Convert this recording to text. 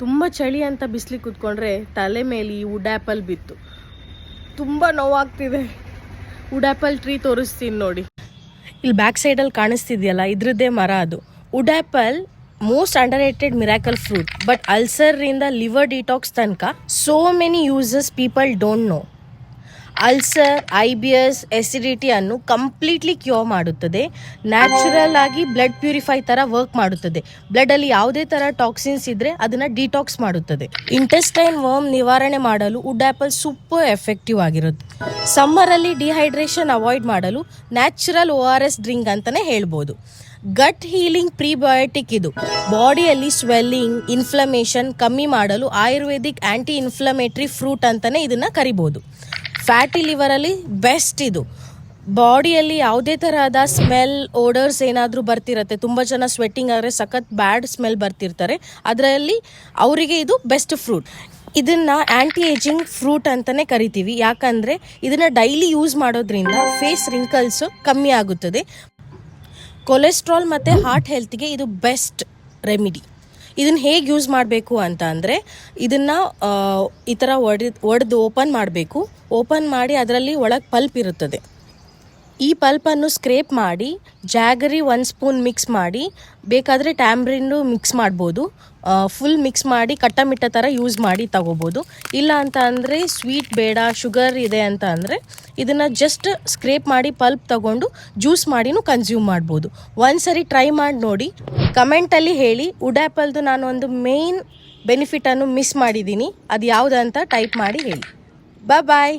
ತುಂಬ ಚಳಿ ಅಂತ ಬಿಸಿಲಿಗೆ ಕೂತ್ಕೊಂಡ್ರೆ ತಲೆ ಮೇಲೆ ಈ ವುಡ್ ಬಿತ್ತು. ತುಂಬ ನೋವಾಗ್ತಿದೆ. ವುಡ್ ಆ್ಯಪಲ್ ಟ್ರೀ ತೋರಿಸ್ತೀನಿ ನೋಡಿ. ಇಲ್ಲಿ ಬ್ಯಾಕ್ ಸೈಡಲ್ಲಿ ಕಾಣಿಸ್ತಿದೆಯಲ್ಲ, ಇದ್ರದ್ದೇ ಮರ ಅದು. Wood apple most underrated miracle fruit, but ಅಲ್ಸರಿಂದ liver detox ತನಕ so many uses people don't know. Ulcer I B S acidity ಅನ್ನು ಕಂಪ್ಲೀಟ್ಲಿ ಕ್ಯೂರ್ ಮಾಡುತ್ತದೆ. ನ್ಯಾಚುರಲ್ ಆಗಿ ಬ್ಲಡ್ ಪ್ಯೂರಿಫೈ ತರ ವರ್ಕ್ ಮಾಡುತ್ತದೆ. ಬ್ಲಡ್ ಅಲ್ಲಿ ಯಾವುದೇ ತರ ಟಾಕ್ಸಿನ್ಸ್ ಇದ್ರೆ ಅದನ್ನ ಡಿಟಾಕ್ಸ್ ಮಾಡುತ್ತದೆ. ಇಂಟೆಸ್ಟೈನ್ ವರ್ಮ್ ನಿವಾರಣೆ ಮಾಡಲು ವುಡ್ ಆಪಲ್ ಸೂಪರ್ ಎಫೆಕ್ಟಿವ್ ಆಗಿರುತ್ತೆ. ಸಮ್ಮರ್ ಅಲ್ಲಿ ಡಿಹೈಡ್ರೇಷನ್ ಅವಾಯ್ಡ್ ಮಾಡಲು natural O R S drink ಅಂತಾನೆ ಹೇಳ್ಬೋದು. ಗಟ್ ಹೀಲಿಂಗ್ ಪ್ರಿಬಯೋಟಿಕ್ ಇದು. ಬಾಡಿಯಲ್ಲಿ ಸ್ವೆಲ್ಲಿಂಗ್ ಇನ್ಫ್ಲಮೇಷನ್ ಕಮ್ಮಿ ಮಾಡಲು ಆಯುರ್ವೇದಿಕ್ ಆಂಟಿ ಇನ್ಫ್ಲಮೇಟ್ರಿ ಫ್ರೂಟ್ ಅಂತಾನೆ ಇದನ್ನ ಕರಿಬೋದು. ಫ್ಯಾಟಿ ಲಿವರಲ್ಲಿ ಬೆಸ್ಟ್ ಇದು. ಬಾಡಿಯಲ್ಲಿ ಯಾವುದೇ ಥರದ ಸ್ಮೆಲ್, ಓಡರ್ಸ್ ಏನಾದರೂ ಬರ್ತಿರತ್ತೆ, ತುಂಬ ಜನ ಸ್ವೆಟ್ಟಿಂಗ್ ಆದರೆ ಸಖತ್ ಬ್ಯಾಡ್ ಸ್ಮೆಲ್ ಬರ್ತಿರ್ತಾರೆ. ಅದರಲ್ಲಿ ಅವರಿಗೆ ಇದು ಬೆಸ್ಟ್ ಫ್ರೂಟ್ ಇದನ್ನು ಆ್ಯಂಟಿ ಏಜಿಂಗ್ ಫ್ರೂಟ್ ಅಂತಲೇ ಕರಿತೀವಿ. ಯಾಕಂದರೆ ಇದನ್ನು ಡೈಲಿ ಯೂಸ್ ಮಾಡೋದ್ರಿಂದ ಫೇಸ್ ರಿಂಕಲ್ಸು ಕಮ್ಮಿ ಆಗುತ್ತದೆ. ಕೊಲೆಸ್ಟ್ರಾಲ್ ಮತ್ತು ಹಾರ್ಟ್ ಹೆಲ್ತ್ಗೆ ಇದು ಬೆಸ್ಟ್ ರೆಮಿಡಿ ಇದನ್ನು ಹೇಗೆ ಯೂಸ್ ಮಾಡಬೇಕು ಅಂತ ಅಂದರೆ, ಇದನ್ನು ಈ ಥರ ಒಡೆದು ಒಡೆದು ಓಪನ್ ಮಾಡಬೇಕು. ಓಪನ್ ಮಾಡಿ ಅದರಲ್ಲಿ ಒಳಗೆ ಪಲ್ಪ್ ಇರುತ್ತದೆ. ಈ ಪಲ್ಪನ್ನು ಸ್ಕ್ರೇಪ್ ಮಾಡಿ ಜಾಗರಿ ಒನ್ ಸ್ಪೂನ್ ಮಿಕ್ಸ್ ಮಾಡಿ, ಬೇಕಾದರೆ ಟ್ಯಾಂಬ್ರಿನ್ನು ಮಿಕ್ಸ್ ಮಾಡ್ಬೋದು. ಫುಲ್ ಮಿಕ್ಸ್ ಮಾಡಿ, ಕಟ್ಟಮಿಟ್ಟ ಥರ ಯೂಸ್ ಮಾಡಿ ತಗೋಬೋದು. ಇಲ್ಲ ಅಂತ ಅಂದರೆ ಸ್ವೀಟ್ ಬೇಡ ಶುಗರ್ ಇದೆ ಅಂತ ಅಂದರೆ ಇದನ್ನು ಜಸ್ಟ್ ಸ್ಕ್ರೇಪ್ ಮಾಡಿ ಪಲ್ಪ್ ತಗೊಂಡು ಜ್ಯೂಸ್ ಮಾಡಿನೂ ಕನ್ಸ್ಯೂಮ್ ಮಾಡ್ಬೋದು. ಒಂದ್ಸರಿ ಟ್ರೈ ಮಾಡಿ ನೋಡಿ. ಕಮೆಂಟಲ್ಲಿ ಹೇಳಿ. ವುಡ್ ಆ್ಯಪಲ್ದು ನಾನು ಒಂದು ಮೇಯ್ನ್ ಬೆನಿಫಿಟನ್ನು ಮಿಸ್ ಮಾಡಿದ್ದೀನಿ. ಅದು ಯಾವುದಂತ ಟೈಪ್ ಮಾಡಿ ಹೇಳಿ. ಬಾಯ್